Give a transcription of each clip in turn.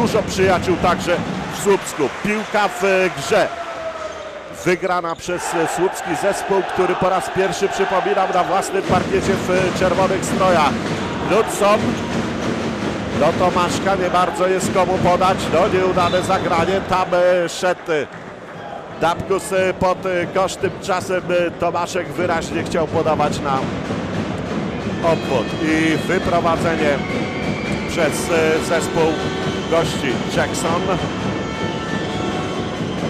dużo przyjaciół także w Słupsku. Piłka w grze. Wygrana przez słupski zespół, który po raz pierwszy, przypominam, na własnym parkiecie w czerwonych strojach. Ludson do Tomaszka nie bardzo jest komu podać. No nieudane zagranie. Tam e, szedł e, Dabkus e, pod kosz. Tymczasem Tomaszek wyraźnie chciał podawać na obwód. I wyprowadzenie przez zespół gości Jackson.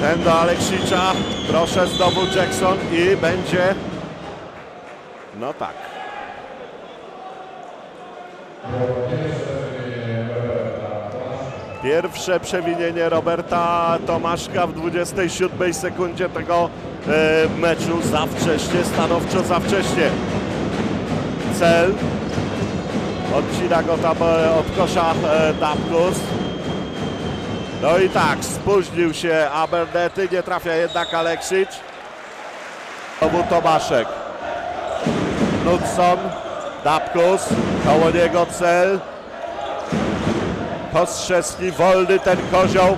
Ten do Aleksicza. Proszę znowu Jackson i będzie... No tak. Pierwsze przewinienie Roberta Tomaszka w 27 sekundzie tego e, meczu. Za wcześnie, stanowczo za wcześnie. Cel. Odcina go tam e, od kosza e, Dabkus. No i tak, spóźnił się Abernety, nie trafia jednak Aleksic. Znowu Tomaszek. Knudson, Dabkus, koło niego cel. Kostrzewski, wolny ten kozioł.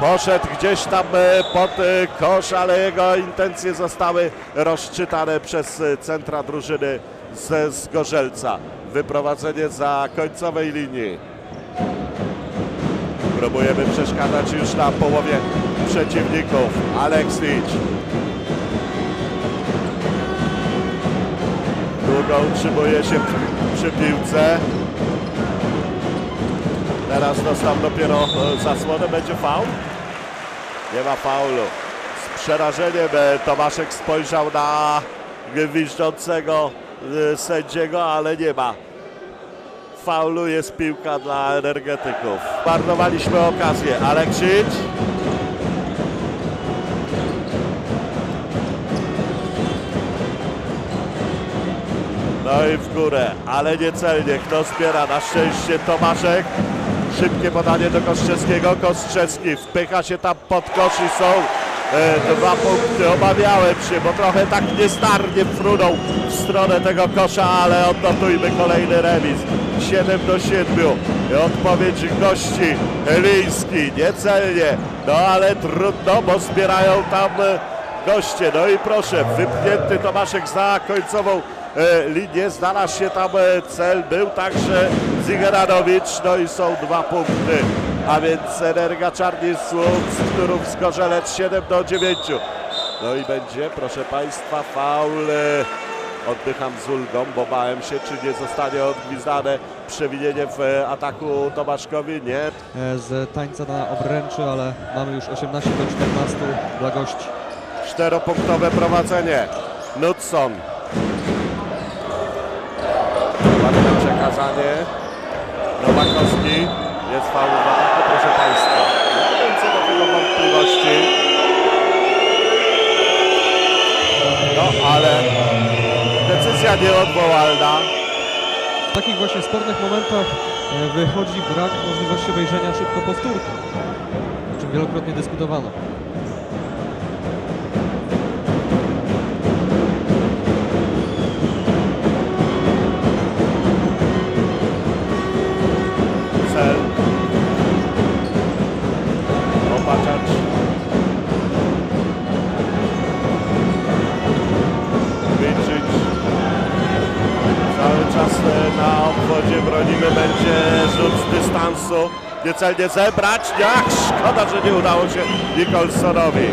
Poszedł gdzieś tam e, pod e, kosz, ale jego intencje zostały rozczytane przez e, centra drużyny ze Zgorzelca. Wyprowadzenie za końcowej linii. Próbujemy przeszkadzać już na połowie przeciwników. Aleksic. Długo utrzymuje się przy piłce. Teraz dostał dopiero e, zasłonę. Będzie faul? Nie ma faulu. Z przerażeniem e, Tomaszek spojrzał na gwizdzącego e, sędziego, ale nie ma. Faulu jest piłka dla energetyków. Marnowaliśmy okazję. Aleksic. No i w górę, ale niecelnie. Kto zbiera? Na szczęście Tomaszek. Szybkie podanie do Kostrzewskiego. Kostrzewski wpycha się tam pod kosz i są e, dwa punkty. Obawiałem się, bo trochę tak niestarnie frunął w stronę tego kosza, ale odnotujmy kolejny remis. 7 do 7. Odpowiedź gości Liński. Niecelnie, no ale trudno, bo zbierają tam e, goście. No i proszę, wypchnięty Tomaszek za końcową e, linię. Znalazł się tam e, cel. Był także Zigeranowicz. No i są dwa punkty. A więc Energa Czarni Słup, Turów Zgorzelec 7 do 9. No i będzie, proszę Państwa, faul. Oddycham z ulgą, bo bałem się, czy nie zostanie odgwizdane przewinienie w e, ataku Tomaszkowi. Nie, e, z tańca na obręczy, ale mamy już 18 do 14 dla gości. Czteropunktowe prowadzenie. Knudson. Ładne przekazanie. Nowakowski. Jest faul w ataku, proszę Państwa. Nie wiem, co do tego wątpliwości. No, ale decyzja nieodwołalna. W takich właśnie spornych momentach e, wychodzi brak możliwości obejrzenia szybko powtórki, o czym wielokrotnie dyskutowano. Dystansu. Niecelnie zebrać. Ach, szkoda, że nie udało się Nicholsonowi.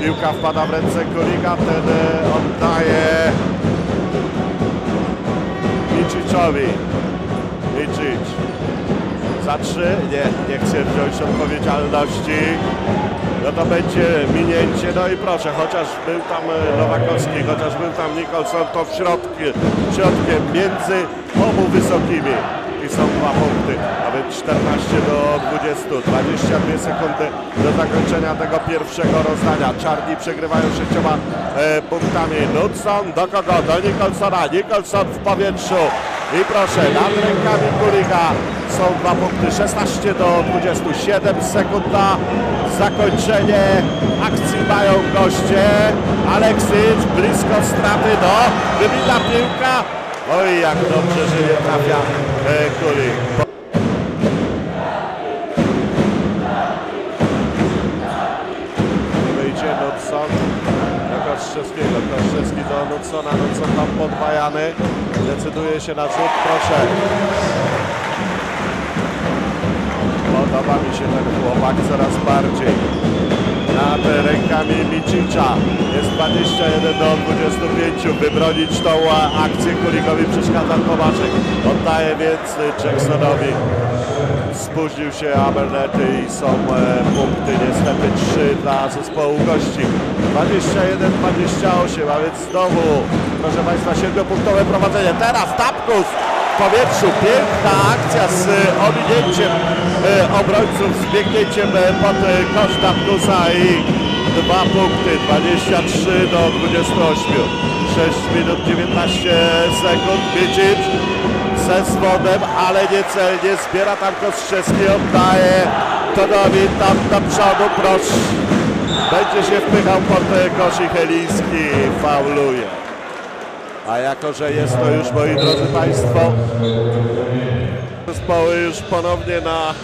Piłka wpada w ręce Kuriga. Ten e, oddaje Miciczowi. Micic. Za trzy? Nie, nie chce wziąć odpowiedzialności. No to będzie minięcie. No i proszę, chociaż był tam e, Nowakowski, chociaż był tam Nicholson, to w środku, środkiem między obu wysokimi. Są dwa punkty, a więc 14 do 20. 22 sekundy do zakończenia tego pierwszego rozdania. Czarni przegrywają sześcioma e, punktami. Knudson do kogo? Do Nicholsona. Nicholson w powietrzu. I proszę, nad rękami Kuriga są dwa punkty, 16 do 27 sekund na zakończenie akcji mają goście. Aleksic blisko straty, no, wybita piłka. No Oj, jak dobrze żyje trafia e, Kulik. Wyjdzie Nudson do Kostrzewskiego. Kostrzewski do Nudsona. Nudson tam podwajany. Decyduje się na rzut. Proszę. Podoba mi się ten chłopak coraz bardziej. Nad rękami Micicza. Jest 21 do 25. Wybronić tą akcję Kulikowi przeszkadza Tomaszek. Oddaje więc Jacksonowi. Spóźnił się Abernety i są e, punkty niestety 3 dla zespołu gości. 21-28, a więc znowu, proszę Państwa, 7-punktowe prowadzenie. Teraz Tapkus w powietrzu. Piękna akcja z ominięciem e, obrońców, z biegnięciem e, pod e, kosz Tapkusa i dwa punkty, 23 do 28. 6 minut 19 sekund. Micic ze zwodem, ale niecelnie zbiera tam Kostrzewski, oddaje Tonowi tam do przodu, proszę. Będzie się wpychał pod kosz i Heliński fauluje. A jako, że jest to już, moi drodzy Państwo, zespoły już ponownie na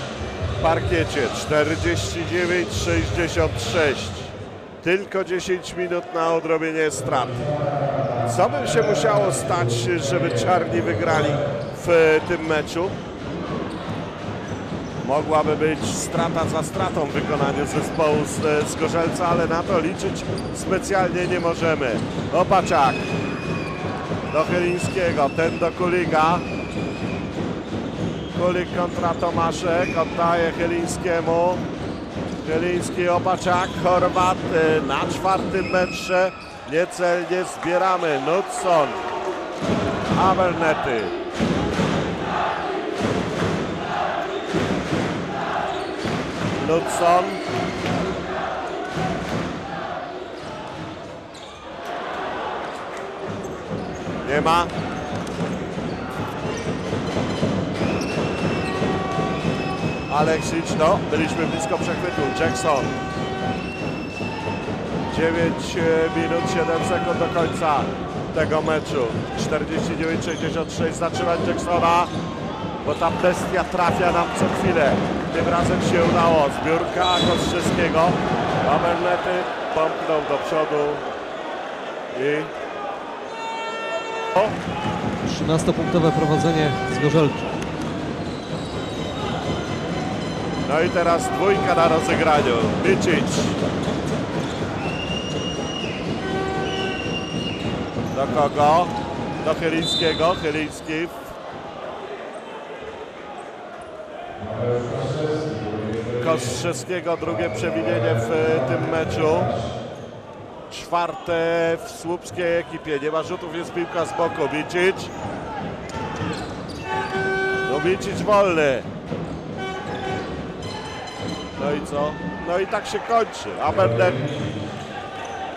parkiecie 49-66. Tylko 10 minut na odrobienie strat. Co by się musiało stać, żeby czarni wygrali w e, tym meczu? Mogłaby być strata za stratą w wykonaniu zespołu z, z Gorzelca, ale na to liczyć specjalnie nie możemy. Opaczak do Chylińskiego, ten do Kuliga. Kulik kontra Tomaszek, oddaje Chylińskiemu. Chyliński, Opaczak, Chorwat na czwartym metrze. Niecelnie zbieramy. Knudson, Abernety. Knudson. Nie ma. Aleksic, no, byliśmy blisko przechwytu. Jackson. 9 minut 7 sekund do końca tego meczu. 49-66 zatrzymać Jacksona, bo ta bestia trafia nam co chwilę. Tym razem się udało. Zbiórka Kostrzewskiego. Abernety pompnął do przodu i... O, 13-punktowe prowadzenie z Gorzelcza. No i teraz dwójka na rozegraniu. Micic. Do kogo? Do Chylińskiego. Chyliński. Kostrzewskiego drugie przewinienie w e, tym meczu. Czwarte w słupskiej ekipie. Nie ma rzutów, jest piłka z boku. Micic. No Micic wolny. No i co? No i tak się kończy. Abernet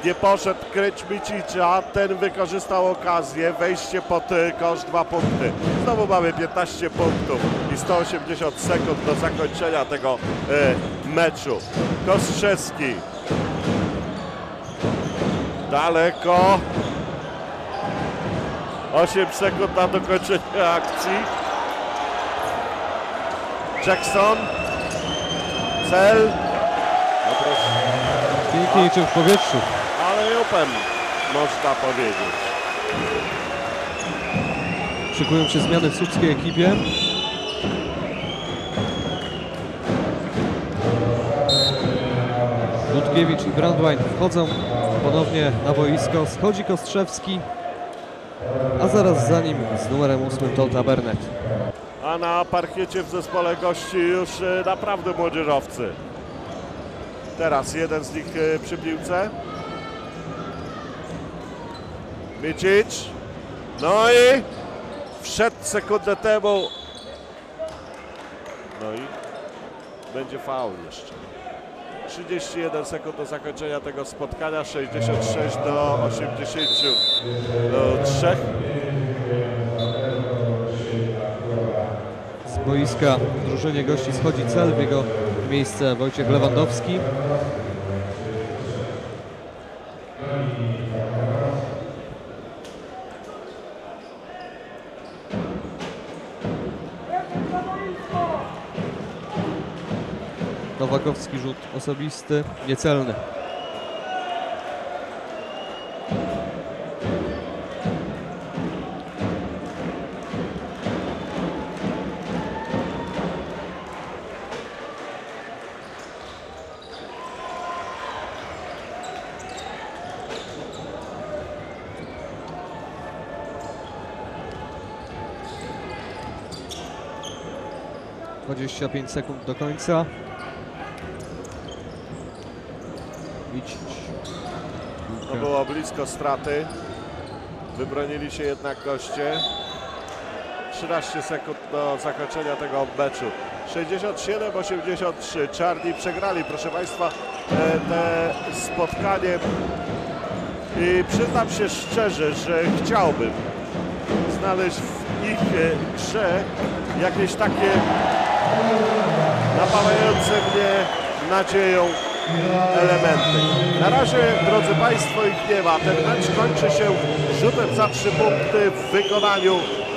nie poszedł kryć Micicza, ten wykorzystał okazję, wejście pod y, kosz, dwa punkty. Znowu mamy 15 punktów i 180 sekund do zakończenia tego y, meczu. Kostrzewski. Daleko. 8 sekund na dokończenie akcji. Jackson. Cel. No proszę. Pięknie niczym w powietrzu. Ale jupem, można powiedzieć. Szykują się zmiany w słupskiej ekipie. Dudkiewicz i Brandwein wchodzą ponownie na boisko. Schodzi Kostrzewski, a zaraz za nim z numerem 8 Tolta Bernet. A na parkiecie w zespole gości już e, naprawdę młodzieżowcy. Teraz jeden z nich e, przy piłce. Micic. No i wszedł sekundę temu. No i będzie faul jeszcze. 31 sekund do zakończenia tego spotkania, 66 do 83. Z boiska drużynie gości schodzi cel, w jego miejsce Wojciech Lewandowski. Stakowski rzut osobisty, niecelny. Dwadzieścia pięć sekund do końca. To było blisko straty. Wybronili się jednak goście. 13 sekund do zakończenia tego meczu. 67-83. Czarni przegrali, proszę Państwa, e, te spotkanie. I przyznam się szczerze, że chciałbym znaleźć w ich e, grze jakieś takie napawające mnie nadzieją elementy. Na razie, drodzy Państwo, ich nie ma. Ten mecz kończy się rzutem za trzy punkty w wykonaniu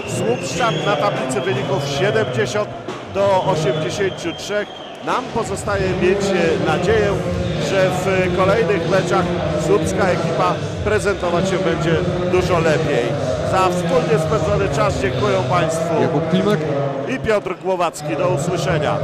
Słupszczan na tablicy wyników 70 do 83. Nam pozostaje mieć e, nadzieję, że w kolejnych meczach słupska ekipa prezentować się będzie dużo lepiej. Za wspólnie spędzony czas dziękuję Państwu Jakub Klimek. i Piotr Głowacki. Do usłyszenia.